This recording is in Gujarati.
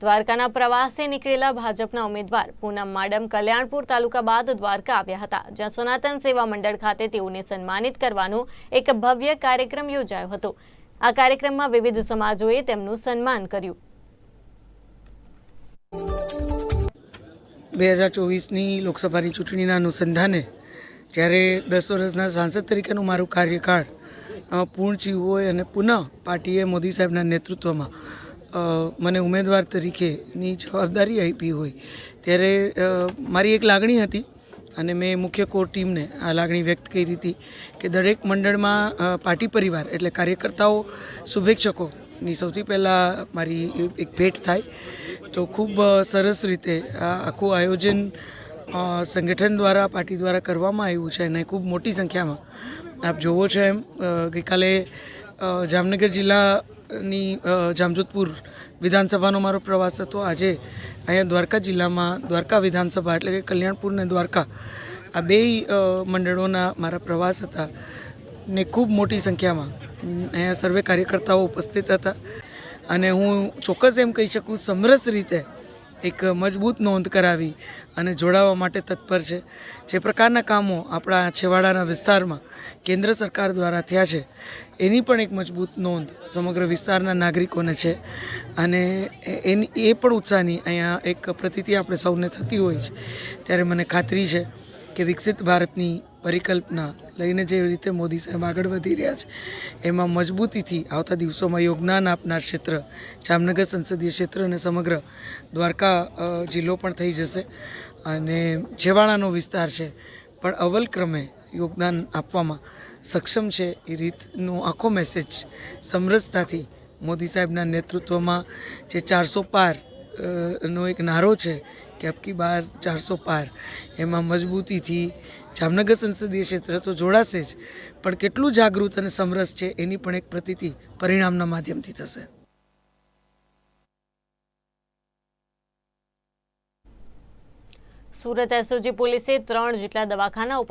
દ્વારકાના પ્રવાસે નીકળેલા ભાજપના ઉમેદવાર પૂનમ માડમ કલ્યાણપુર તાલુકા બાદ દ્વારકા આવ્યા હતા, જ્યાં સનાતન સેવા મંડળ ખાતે તેઓને સન્માનિત કરવાનો એક ભવ્ય કાર્યક્રમ યોજાયો હતો. આ કાર્યક્રમમાં વિવિધ સમાજોએ તેમનું સન્માન કર્યું. બે હજાર ચોવીસની લોકસભાની ચૂંટણીના અનુસંધાને જ્યારે દસ વર્ષના સાંસદ તરીકેનું મારું કાર્યકાળ પૂર્ણ થયું હોય અને પુનઃ પાર્ટીએ મોદી સાહેબના નેતૃત્વમાં મને ઉમેદવાર તરીકેની જવાબદારી આપી હોય, ત્યારે મારી એક લાગણી હતી અને મેં મુખ્ય કોર ટીમને આ લાગણી વ્યક્ત કરી હતી કે દરેક મંડળમાં પાર્ટી પરિવાર એટલે કાર્યકર્તાઓ, શુભેચ્છકોની સૌથી પહેલાં મારી એક ભેટ થાય. તો ખૂબ સરસ રીતે આ આખું આયોજન સંગઠન દ્વારા, પાર્ટી દ્વારા કરવામાં આવ્યું છે અને ખૂબ મોટી સંખ્યામાં. આપ જોવો છો એમ ગઈકાલે જામનગર જિલ્લાની અ, જામજોધપુર વિધાનસભાનો મારો પ્રવાસ હતો. આજે અહીંયા દ્વારકા જિલ્લામાં દ્વારકા વિધાનસભા એટલે કે કલ્યાણપુર ને દ્વારકા આ બેય મંડળોના મારા પ્રવાસ હતા ને ખૂબ મોટી સંખ્યામાં. અહીંયા સર્વે કાર્યકર્તાઓ ઉપસ્થિત હતા. અને હું ચોક્કસ એમ કહી શકું સમરસ રીતે એક મજબૂત નોંધ કરાવી અને જોડાવા માટે તત્પર છે. જે પ્રકારના કામો આપણા છેવાડાના વિસ્તારમાં કેન્દ્ર સરકાર દ્વારા થયા છે, એની પણ એક મજબૂત નોંધ સમગ્ર વિસ્તારના નાગરિકોને છે અને એની, એ પણ ઉત્સાહની અહીંયા એક પ્રતિતિ આપણે સૌને થતી હોય છે. ત્યારે મને ખાતરી છે કે વિકસિત ભારતની પરિકલ્પના લઈને જે રીતે મોદી સાહેબ આગળ વધી રહ્યા છે, એમાં મજબૂતીથી આવતા દિવસોમાં યોગદાન આપનાર ક્ષેત્ર, જામનગર સંસદીય ક્ષેત્ર અને સમગ્ર દ્વારકા જિલ્લો પણ થઈ જશે. અને છેવાડાનો વિસ્તાર છે, પણ અવલક્રમે યોગદાન આપવામાં સક્ષમ છે એ રીતનો આખો મેસેજ સમરસતાથી મોદી સાહેબના નેતૃત્વમાં જે ચારસો પાર નો એક નારો છે કે અબકી બાર ચારસો પાર. એમાં મજબૂતીથી જામનગર સંસદીય ક્ષેત્ર તો જોડાશે જ, પણ કેટલું જાગૃત અને સમરસ છે એની પણ એક પ્રતિતિ પરિણામના માધ્યમથી થશે. સુરત એસઓજી પોલીસે ત્રણ જેટલા દવાખાના ઉપર